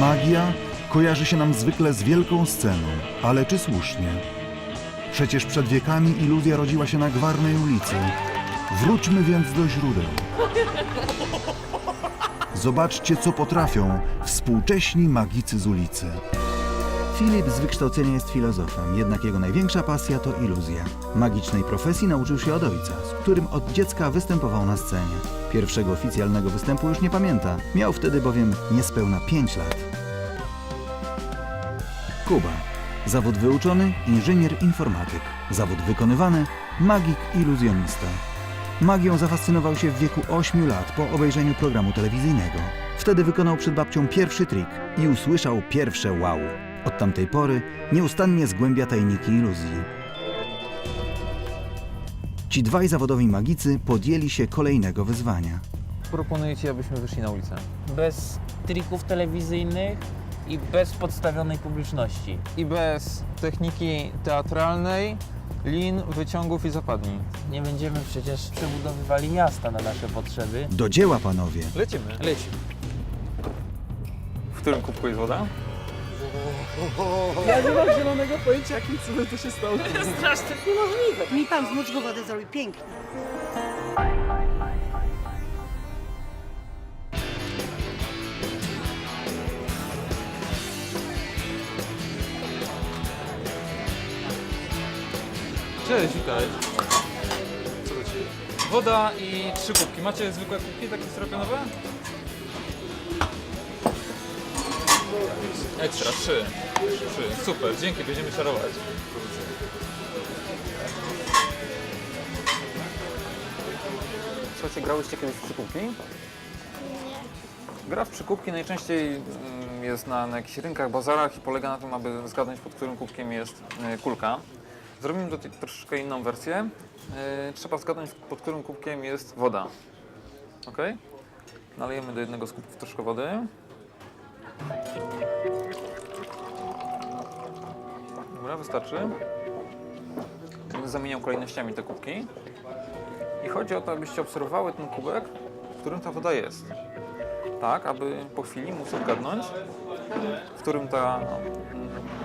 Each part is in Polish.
Magia kojarzy się nam zwykle z wielką sceną, ale czy słusznie? Przecież przed wiekami iluzja rodziła się na Gwarnej ulicy. Wróćmy więc do źródeł. Zobaczcie, co potrafią współcześni magicy z ulicy. Filip z wykształcenia jest filozofem, jednak jego największa pasja to iluzja. Magicznej profesji nauczył się od ojca, z którym od dziecka występował na scenie. Pierwszego oficjalnego występu już nie pamięta, miał wtedy bowiem niespełna 5 lat. Kuba. Zawód wyuczony, inżynier informatyk. Zawód wykonywany, magik iluzjonista. Magią zafascynował się w wieku 8 lat po obejrzeniu programu telewizyjnego. Wtedy wykonał przed babcią pierwszy trik i usłyszał pierwsze wow. Od tamtej pory nieustannie zgłębia tajniki iluzji. Ci dwaj zawodowi magicy podjęli się kolejnego wyzwania. Proponuję Ci, abyśmy wyszli na ulicę. Bez trików telewizyjnych i bez podstawionej publiczności. I bez techniki teatralnej, lin, wyciągów i zapadni. Nie będziemy przecież przebudowywali miasta na nasze potrzeby. Do dzieła, panowie! Lecimy. Lecimy. W którym kubku jest woda? Ja nie mam zielonego pojęcia, jakim cudem to się stało. To jest strasznie niemożliwe. Mi pan z mózgu wodę zrobi pięknie. Cześć, witaj. Co do Ciebie? Woda i trzy kubki. Macie zwykłe kubki, takie styropianowe? Ekstra, trzy. Trzy, super, dzięki, będziemy szarować. Słuchajcie, grałyście kiedyś w przykupki? Nie. Gra w przykupki najczęściej mm, jest na, na jakichś rynkach, bazarach i polega na tym, aby zgadnąć pod którym kubkiem jest e, kulka. Zrobimy do tej troszeczkę inną wersję. E, Trzeba zgadnąć pod którym kubkiem jest woda. Ok? Nalejemy do jednego z kubków troszkę wody. Dobra, wystarczy. Będę zamieniał kolejnościami te kubki. I chodzi o to, abyście obserwowały ten kubek, w którym ta woda jest. Tak, aby po chwili móc odgadnąć, w którym, ta,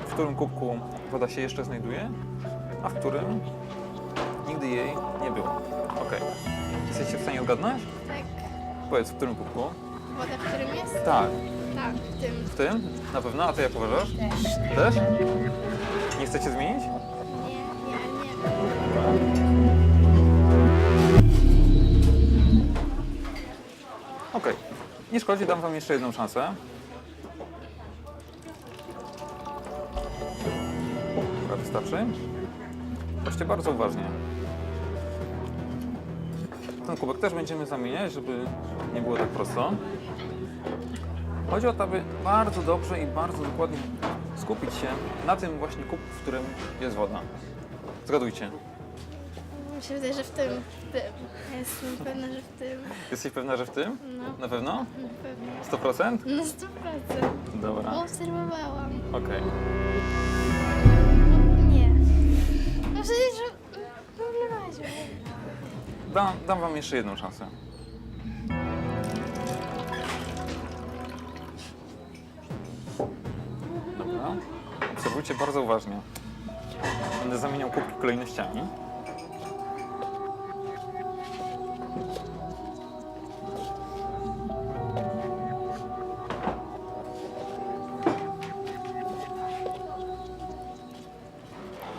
w którym kubku woda się jeszcze znajduje, a w którym nigdy jej nie było. Ok. Jesteście w stanie odgadnąć? Tak. Powiedz, w którym kubku? Woda, w którym jest? Tak. Tak, w tym. W tym? Na pewno? A ty jak uważasz? Też. Też? Nie chcecie zmienić? Okej. Nie szkodzi, dam wam jeszcze jedną szansę. Dobra, wystarczy. Patrzcie bardzo uważnie. Ten kubek też będziemy zamieniać, żeby nie było tak prosto. Chodzi o to, aby bardzo dobrze i bardzo dokładnie skupić się na tym właśnie kubku, w którym jest woda. Zgadujcie. Mi się wydaje, że w tym. W tym. Ja jestem pewna, że w tym. Jesteś pewna, że w tym? No, Na pewno? na pewno. 100%? No 100%. Dobra. Obserwowałam. Okej. Nie. No przecież, że... No weźmie. Dam, dam wam jeszcze jedną szansę. Obserwujcie bardzo uważnie. Będę zamieniał kubki kolejnościami.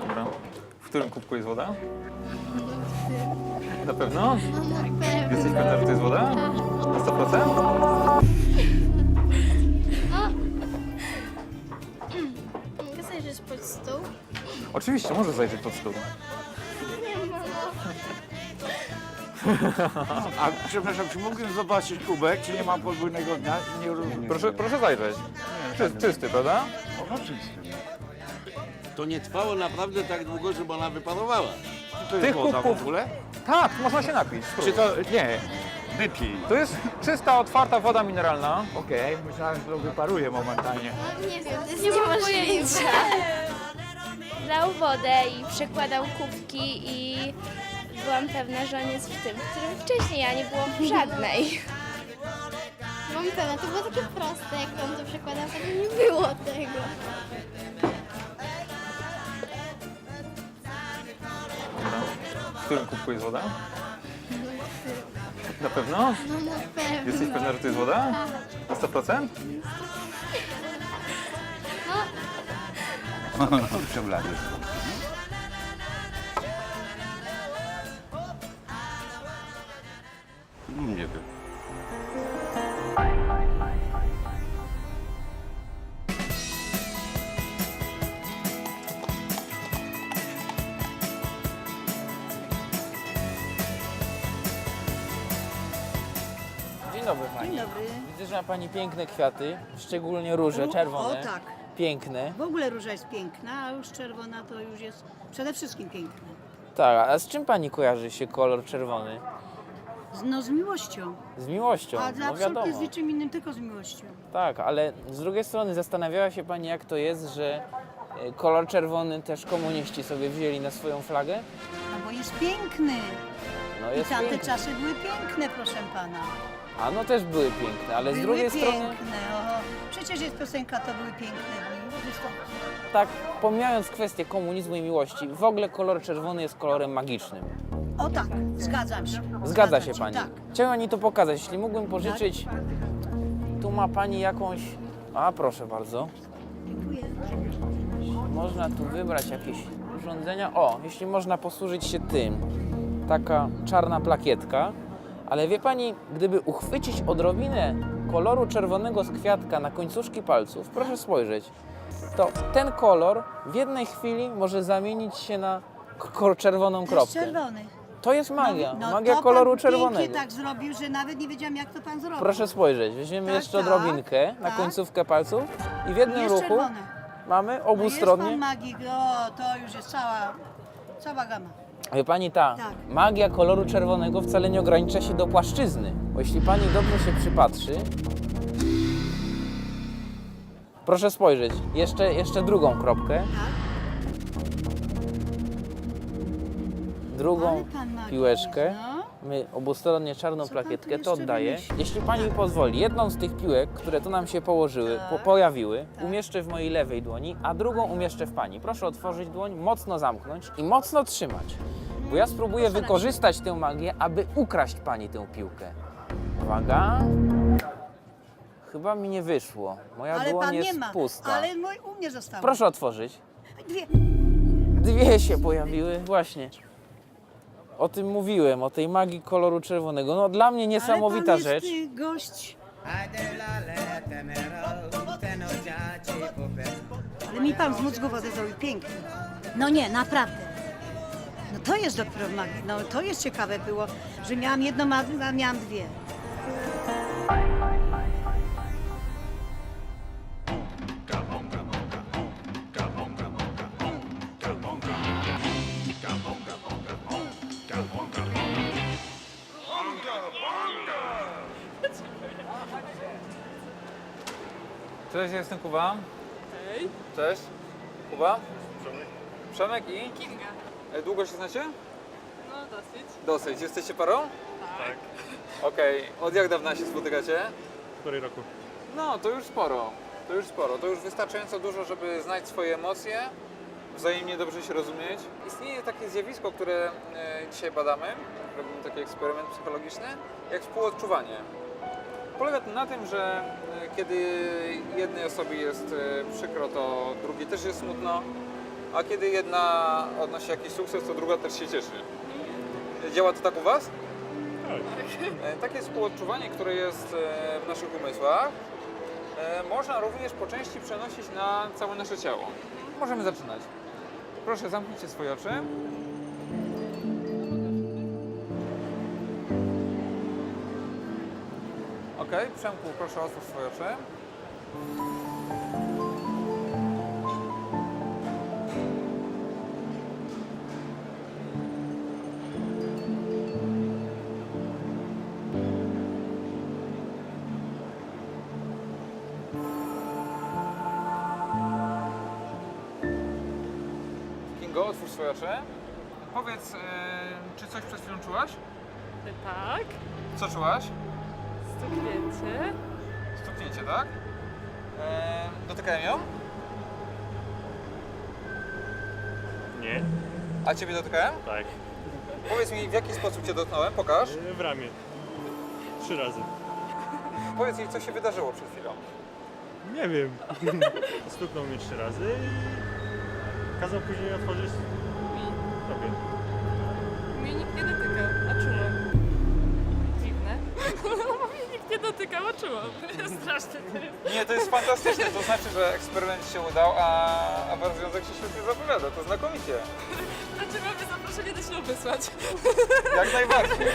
Dobra. W którym kubku jest woda? Na pewno? No pewno. Jesteś pewna, że to jest woda? Na 100%? Oczywiście, może zajrzeć pod stół. A przepraszam, czy mógłbym zobaczyć kubek, czy nie ma podwójnego dnia? Nie rozumiem. Proszę, proszę zajrzeć. Czy, czysty, prawda? Oczywiście. To nie trwało naprawdę tak długo, żeby ona wyparowała. To jest Tych woda w kubków- ogóle? Tak, można się napić. Czy to... Nie. Wypij. To jest czysta, otwarta woda mineralna. Okej, myślałem, że to wyparuje momentalnie. Nie wiem, to jest niemożliwe. Lał wodę i przekładał kubki i byłam pewna, że on jest w tym, w którym wcześniej ja nie było żadnej. Byłam pewna, to było takie proste, jak on to przekładał, tak Tego. Dobra. W którym kubku jest woda? Na pewno? No na pewno. Jesteś pewna, że to jest woda? Na 100%? Kurczę blady. Nie wiem. Dzień dobry Pani. Dzień dobry. Widzę, że ma Pani piękne kwiaty, szczególnie róże czerwone. O tak. W ogóle róża jest piękna, a już czerwona to już jest przede wszystkim piękna. Tak, a z czym Pani kojarzy się kolor czerwony? Z, no z miłością. Z miłością, A dla no absolutnie wiadomo. z niczym innym, tylko z miłością. Tak, ale z drugiej strony zastanawiała się Pani, jak to jest, że e, kolor czerwony też komuniści sobie wzięli na swoją flagę? No bo jest piękny. No I jest tamte czasy były piękne, proszę pana. A no też były piękne, ale z były drugiej piękne. strony, O, przecież jest piosenka, to były piękne dni. Wystarczy. tak, pomijając kwestię komunizmu i miłości, w ogóle kolor czerwony jest kolorem magicznym. O tak, zgadzam się. Zgadza się się, Pani. Tak. Chciałem Pani to pokazać. Jeśli mógłbym pożyczyć, tu ma Pani jakąś... A, proszę bardzo. Dziękuję. Można tu wybrać jakieś urządzenia. O, jeśli można posłużyć się tym. Taka czarna plakietka. Ale wie Pani, gdyby uchwycić odrobinę koloru czerwonego z kwiatka na końcówki palców, proszę spojrzeć, to ten kolor w jednej chwili może zamienić się na czerwoną To jest kropkę. czerwony. To jest magia, No, magia to koloru pan czerwonego. tak zrobił, że nawet nie wiedziałam, jak to pan zrobił. Proszę spojrzeć, weźmiemy Tak, jeszcze tak, odrobinkę na tak. końcówkę palców i w jednym Jest ruchu czerwone. mamy No obustronnie. Jest pan magik, o, to już jest cała, cała gama. Wie pani ta Tak. magia koloru czerwonego wcale nie ogranicza się do płaszczyzny. Bo jeśli pani dobrze się przypatrzy. Proszę spojrzeć, jeszcze, jeszcze drugą kropkę. Tak? Drugą piłeczkę. My obustronnie czarną Co plakietkę to oddaję. Jeśli pani pozwoli, jedną z tych piłek, które tu nam się położyły, po, Tak. pojawiły, umieszczę w mojej lewej dłoni, a drugą umieszczę w pani. Proszę otworzyć dłoń, mocno zamknąć i mocno trzymać. Bo ja spróbuję Proszę wykorzystać tę magię, aby ukraść pani tę piłkę. Uwaga. Chyba mi nie wyszło. Moja Ale dłoń jest nie ma, pusta. ale mój u mnie został. Proszę otworzyć. Dwie. Dwie się pojawiły, właśnie. O tym mówiłem, o tej magii koloru czerwonego. No dla mnie niesamowita ale rzecz. Jest, y, gość. Ale mi pan z mózgu wodę zrobił pięknie. No nie, naprawdę. No to jest dopiero magia. No to jest ciekawe było, że miałam jedną, a a miałam dwie. Cześć, jestem Kuba. Hej. Cześć. Kuba? Przemek i? Kinga. Długo się znacie? No dosyć. Dosyć. Jesteście parą? Tak. Okej. Od jak dawna się spotykacie? Półtorej roku. No, to już sporo. To już sporo. To już wystarczająco dużo, żeby znać swoje emocje, wzajemnie dobrze się rozumieć. Istnieje takie zjawisko, które e, dzisiaj badamy, robimy taki eksperyment psychologiczny, jak współodczuwanie. Polega to na tym, że e, kiedy jednej osobie jest e, przykro, to drugiej też jest smutno, a kiedy jedna odnosi jakiś sukces, to druga też się cieszy. Działa to tak u Was? E, Takie współodczuwanie, które jest w naszych umysłach, można również po części przenosić na całe nasze ciało. Możemy zaczynać. Proszę, zamknijcie swoje oczy. Ok, Przemku, proszę otwórz swoje oczy. Kingo, otwórz swoje oczy. Powiedz, e, czy coś przed chwilą czułaś? Tak, Co czułaś? Stuknięcie. Stuknięcie, tak? Eee, dotykałem ją? Nie, A ciebie dotykałem? tak. Powiedz mi, w jaki sposób cię dotknąłem? Pokaż. W ramię. Trzy razy. Powiedz mi, co się wydarzyło przed chwilą. Nie wiem. Stuknął mnie trzy razy i kazał później otworzyć tobie. Mnie nikt nie dotyka, a czułam. Nie dotyka, a czułam. Straszne to jest. Nie, to jest fantastyczne. To znaczy, że eksperyment się udał, a, a wasz związek się świetnie zapowiada. To znakomicie. Znaczy mamy zaproszenie do ślubu wysłać. Jak najbardziej.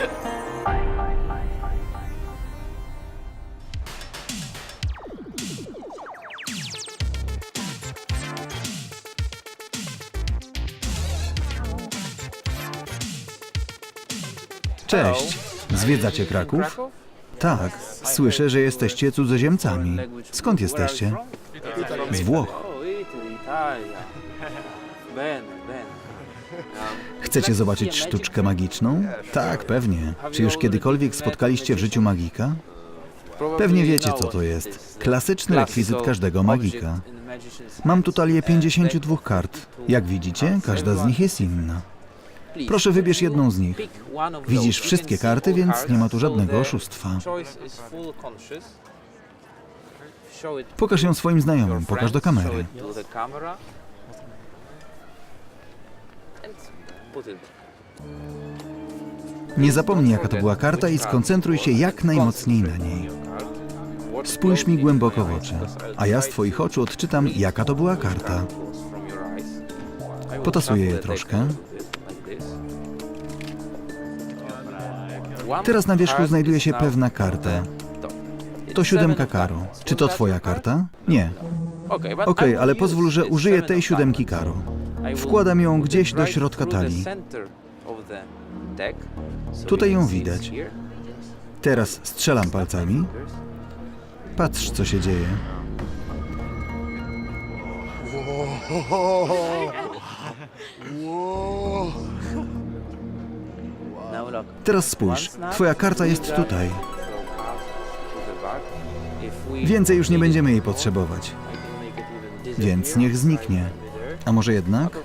Cześć! Zwiedzacie Kraków? Kraków? Tak, słyszę, że jesteście cudzoziemcami. Skąd jesteście? Z Włoch. Chcecie zobaczyć sztuczkę magiczną? Tak, pewnie. Czy już kiedykolwiek spotkaliście w życiu magika? Pewnie wiecie, co to jest. Klasyczny rekwizyt każdego magika. Mam tu talię 52 kart. Jak widzicie, każda z nich jest inna. Proszę wybierz jedną z nich. Widzisz wszystkie karty, więc nie ma tu żadnego oszustwa. Pokaż ją swoim znajomym, pokaż do kamery. Nie zapomnij, jaka to była karta i skoncentruj się jak najmocniej na niej. Spójrz mi głęboko w oczy, a ja z Twoich oczu odczytam, jaka to była karta. Potasuję je troszkę. Teraz na wierzchu znajduje się pewna karta. To siódemka karo. Czy to Twoja karta? Nie. Okej, ale pozwól, że użyję tej siódemki karo. Wkładam ją gdzieś do środka talii. Tutaj ją widać. Teraz strzelam palcami. Patrz, co się dzieje. Teraz spójrz, Twoja karta jest tutaj. Więcej już nie będziemy jej potrzebować, więc niech zniknie. A może jednak?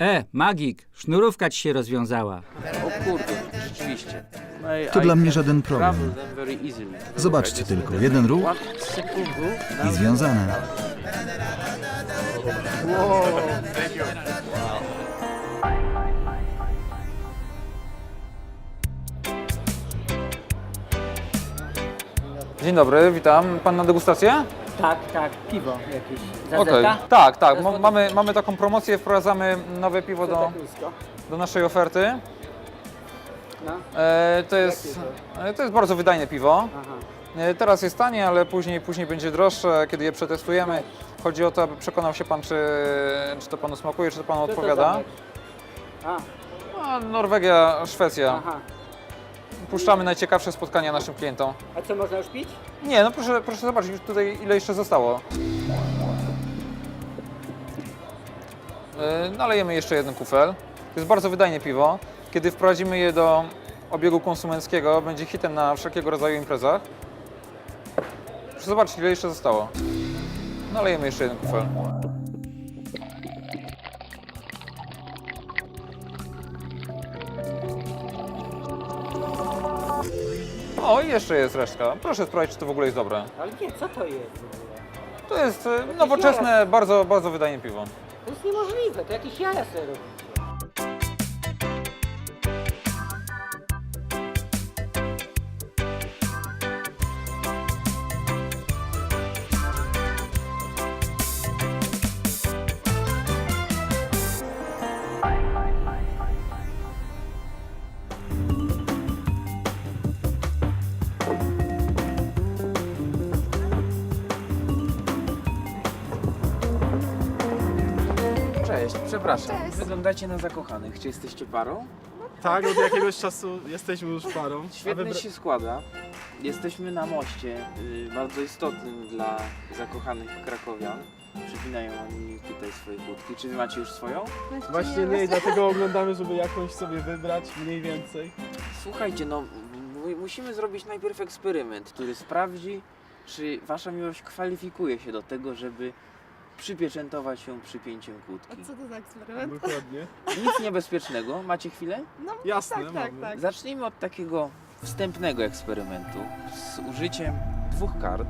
E, magik, sznurówka ci się rozwiązała. O kurde, rzeczywiście. To dla mnie żaden problem. Zobaczcie tylko, jeden ruch i związane. Dzień dobry, witam. Pan na degustację? Tak, tak, piwo jakieś. Okej. Tak, tak. Ma- Mamy, mamy taką promocję, wprowadzamy nowe piwo do, do naszej oferty. No. E, to, jest, e, to jest bardzo wydajne piwo. E, teraz jest tanie, ale później, później będzie droższe, kiedy je przetestujemy. Chodzi o to, aby przekonał się Pan, czy, czy to Panu smakuje, czy to Panu odpowiada. A, No, Norwegia, Szwecja. aha. Puszczamy najciekawsze spotkania naszym klientom. A co można już pić? Nie, no proszę, proszę zobaczyć już tutaj ile jeszcze zostało. Yy, Nalejemy jeszcze jeden kufel. To jest bardzo wydajne piwo. Kiedy wprowadzimy je do obiegu konsumenckiego, będzie hitem na wszelkiego rodzaju imprezach. Proszę zobaczyć ile jeszcze zostało. Nalejemy jeszcze jeden kufel. O, i jeszcze jest resztka. Proszę sprawdzić, czy to w ogóle jest dobre. Ale nie, co to jest? To jest e, nowoczesne, bardzo, bardzo wydajne piwo. To jest niemożliwe, to jakieś jaja sobie robi. Przepraszam. Cześć. Wyglądacie na zakochanych. Czy jesteście parą? Tak, od jakiegoś czasu jesteśmy już parą. Świetnie wybra- się składa. Jesteśmy na moście, y, bardzo istotnym dla zakochanych krakowian. Przypinają oni tutaj swoje kłódki. Czy wy macie już swoją? Właśnie nie, i dlatego oglądamy, żeby jakąś sobie wybrać, mniej więcej. Słuchajcie, no mu- musimy zrobić najpierw eksperyment, który sprawdzi, czy wasza miłość kwalifikuje się do tego, żeby przypieczętować się przypięciem kłódki? Co to za eksperyment? Dokładnie. Nic niebezpiecznego. Macie chwilę? No, Jasne, tak, tak, mamy. tak. Zacznijmy od takiego wstępnego eksperymentu z użyciem dwóch kart.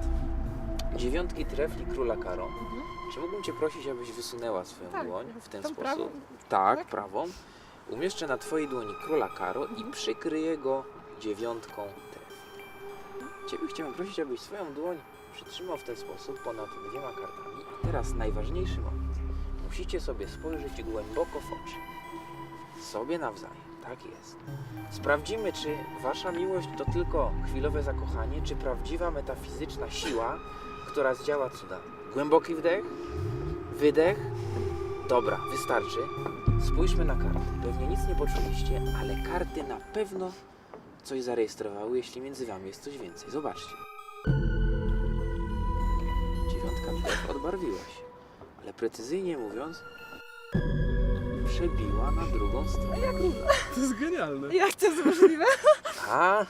Dziewiątki trefli króla karo. Czy mógłbym Cię prosić, abyś wysunęła swoją Mhm. Tak, dłoń w ten tą sposób? prawą? Tak, Tak? prawą. Umieszczę na Twojej dłoni króla karo i przykryję go dziewiątką trefli. Ciebie chciałem prosić, abyś swoją dłoń przytrzymał w ten sposób ponad dwiema kartami. Teraz najważniejszy moment. Musicie sobie spojrzeć głęboko w oczy. Sobie nawzajem. Tak jest. Sprawdzimy, czy wasza miłość to tylko chwilowe zakochanie, czy prawdziwa metafizyczna siła, która zdziała cuda. Głęboki wdech, wydech. Dobra, wystarczy. Spójrzmy na karty. Pewnie nic nie poczuliście, ale karty na pewno coś zarejestrowały, jeśli między wami jest coś więcej. Zobaczcie. Tref odbarwiła się, ale precyzyjnie mówiąc, przebiła na drugą stronę. To jest genialne. Jak to jest możliwe? A,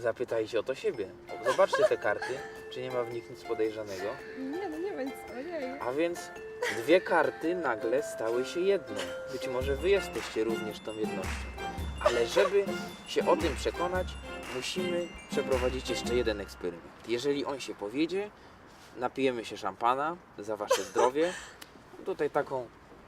zapytajcie o to siebie. Zobaczcie te karty, czy nie ma w nich nic podejrzanego. Nie, no nie ma nic. Ojej. A więc dwie karty nagle stały się jedną. Być może wy jesteście również tą jednością. Ale żeby się o tym przekonać, musimy przeprowadzić jeszcze jeden eksperyment. Jeżeli on się powiedzie, napijemy się szampana za wasze zdrowie. Tutaj taką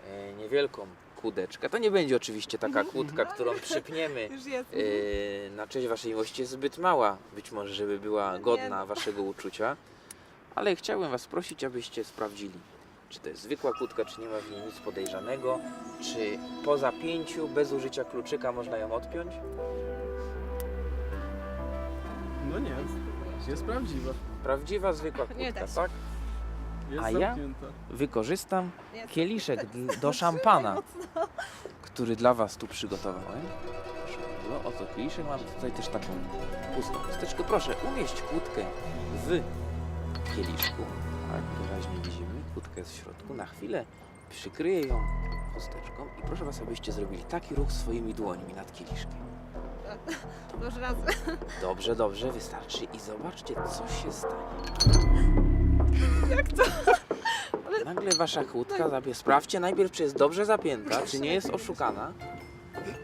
e, niewielką kłódeczkę. To nie będzie oczywiście taka kłódka, którą przypniemy. Yy, na cześć waszej miłości jest zbyt mała, być może, żeby była godna waszego uczucia, ale chciałem was prosić, abyście sprawdzili, czy to jest zwykła kłódka, czy nie ma w niej nic podejrzanego, czy po zapięciu, bez użycia kluczyka można ją odpiąć. No nie, jest prawdziwa. Prawdziwa, zwykła Nie da się. tak? Jest A ja? zamknięta. Wykorzystam Jest. kieliszek dl- do szampana, który dla was tu przygotowałem. Proszę bardzo, oto kieliszek, mam tutaj też taką pustą chusteczkę. Proszę, umieść kłódkę w kieliszku. Tak, wyraźnie widzimy. Kłódka jest w środku. Na chwilę przykryję ją chusteczką i proszę was, abyście zrobili taki ruch swoimi dłońmi nad kieliszkiem. Razy. Dobrze, dobrze, wystarczy i zobaczcie, co się stanie. Jak to? Nagle wasza kłódka zapie. Sprawdźcie najpierw, czy jest dobrze zapięta, czy nie jest oszukana.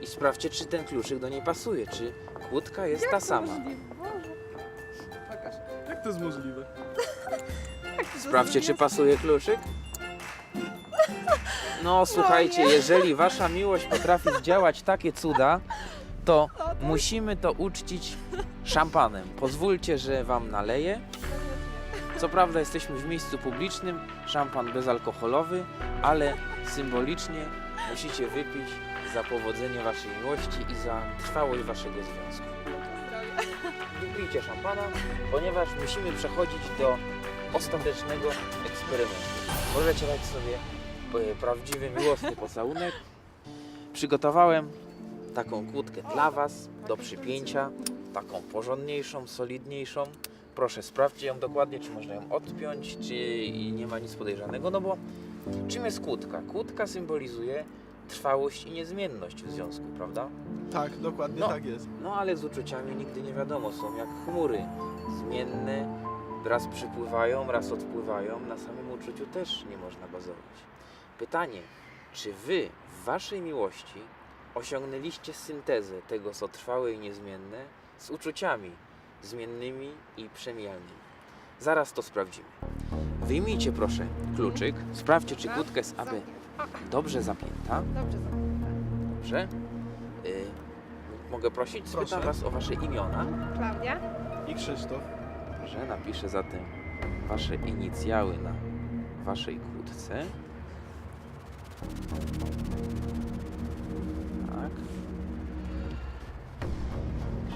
I sprawdźcie, czy ten kluczyk do niej pasuje, czy kłódka jest ta sama. Możliwe. Boże. Pokaż. Jak to jest możliwe? Sprawdźcie, czy pasuje kluczyk. No słuchajcie, jeżeli wasza miłość potrafi zdziałać takie cuda, to musimy to uczcić szampanem. Pozwólcie, że wam naleję. Co prawda jesteśmy w miejscu publicznym, szampan bezalkoholowy, ale symbolicznie musicie wypić za powodzenie waszej miłości i za trwałość waszego związku. Wypijcie szampana, ponieważ musimy przechodzić do ostatecznego eksperymentu. Możecie dać sobie e, prawdziwy, miłosny pocałunek. Przygotowałem taką kłódkę dla Was do przypięcia, taką porządniejszą, solidniejszą. Proszę, sprawdźcie ją dokładnie, czy można ją odpiąć, czy nie ma nic podejrzanego, no bo czym jest kłódka? Kłódka symbolizuje trwałość i niezmienność w związku, prawda? Tak, dokładnie No. tak jest. No ale z uczuciami nigdy nie wiadomo, są jak chmury, zmienne, raz przypływają, raz odpływają, na samym uczuciu też nie można bazować. Pytanie, czy wy w waszej miłości osiągnęliście syntezę tego, co trwałe i niezmienne, z uczuciami zmiennymi i przemijalnymi? Zaraz to sprawdzimy. Wyjmijcie proszę kluczyk, sprawdźcie, czy kłódka jest aby dobrze zapięta. Dobrze. Dobrze. Y, mogę prosić? Spytam Proszę. Was o Wasze imiona. Klaudia? I Krzysztof. Dobrze, napiszę zatem Wasze inicjały na Waszej kłódce. Tak.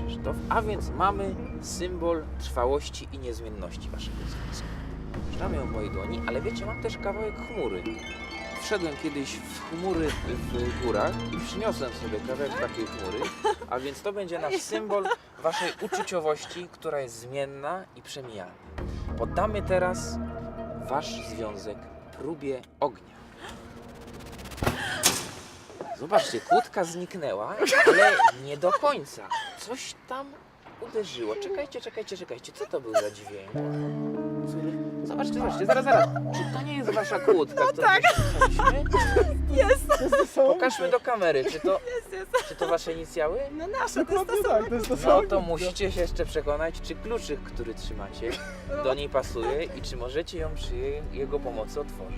Krzysztof. A więc mamy symbol trwałości i niezmienności Waszego związku. Trzymam ją w mojej dłoni, ale wiecie, mam też kawałek chmury. Wszedłem kiedyś w chmury w górach i przyniosłem sobie kawałek takiej chmury, a więc to będzie nasz symbol waszej uczuciowości, która jest zmienna i przemijalna. Poddamy teraz wasz związek próbie ognia. Zobaczcie, kłódka zniknęła, ale nie do końca. Coś tam uderzyło. Czekajcie, czekajcie, czekajcie. Co to był za dźwięk? zobaczcie, zobaczcie, zaraz, zaraz. Czy to nie jest wasza kłódka, no tak. Jest. Pokażmy do kamery, czy to, czy to wasze inicjały? No nasze, to jest to tak, to jest to No to musicie się jeszcze przekonać, czy kluczyk, który trzymacie, do niej pasuje i czy możecie ją przy jej, jego pomocy otworzyć.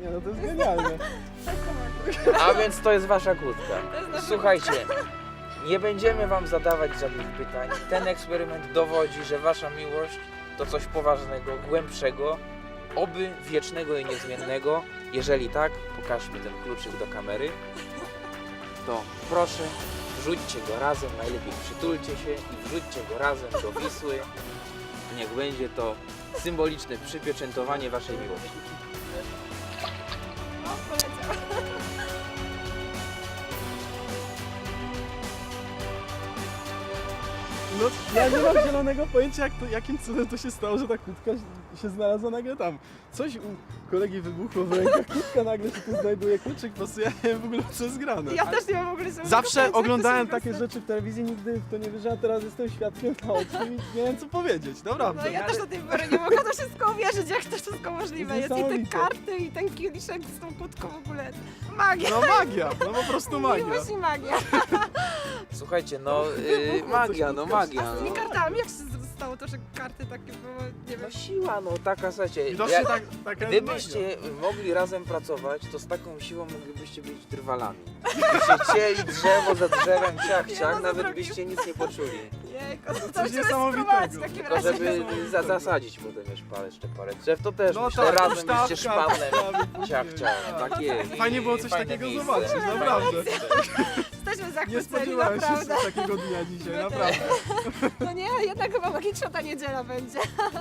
Nie no to jest genialne. A więc to jest wasza kłódka. Słuchajcie, nie będziemy wam zadawać żadnych pytań. Ten eksperyment dowodzi, że wasza miłość to coś poważnego, głębszego, oby wiecznego i niezmiennego. Jeżeli tak, pokażmy ten kluczyk do kamery. To proszę, wrzućcie go razem, najlepiej przytulcie się i wrzućcie go razem do Wisły. Niech będzie to symboliczne przypieczętowanie waszej miłości. No ja nie mam zielonego pojęcia jak to, jakim cudem to się stało, że ta kłódka się znalazła nagle tam. Coś u kolegi wybuchło w rękach, kłódka nagle się tu znajduje, kluczyk po prostu ja nie wiem w ogóle co jest grane. Ja też nie mam w ogóle sobie Zawsze oglądałem takie rzeczy w telewizji, nigdy w to nie wierzyłem, a teraz jestem świadkiem oczy i nie wiem co powiedzieć, naprawdę. No ja też do tej pory nie mogę to wszystko uwierzyć, jak to wszystko możliwe jest. I te Niesamowite. karty, i ten kieliszek z tą kłódką w ogóle. Magia, No magia, no po prostu magia. miłość i magia. Słuchajcie, no yy, magia, no magia. Z tymi No. kartami, jak się stało to, że karty takie były, nie wiem. No siła, no taka, słuchajcie, Widocznie jak, tak, taka gdybyście mogli razem pracować, to z taką siłą moglibyście być drwalami. Byście cieli drzewo za drzewem, ciach, ciach, no, nawet zrobił. byście nic nie poczuli. Jejku, to coś niesamowitego. spróbować w takim Tylko razie. żeby za, zasadzić potem jeszcze parę, jeszcze parę drzew, to też No myślę, tak, razem huśtawka, byście szpanem, huśtawka, ciach, ciach, tak jest. Fajnie było coś Fajne takiego miejsce. zobaczyć, naprawdę. Nie zachwyceni, spodziewałem się naprawdę. takiego dnia dzisiaj, naprawdę. No nie, jednak chyba magiczna ta niedziela będzie.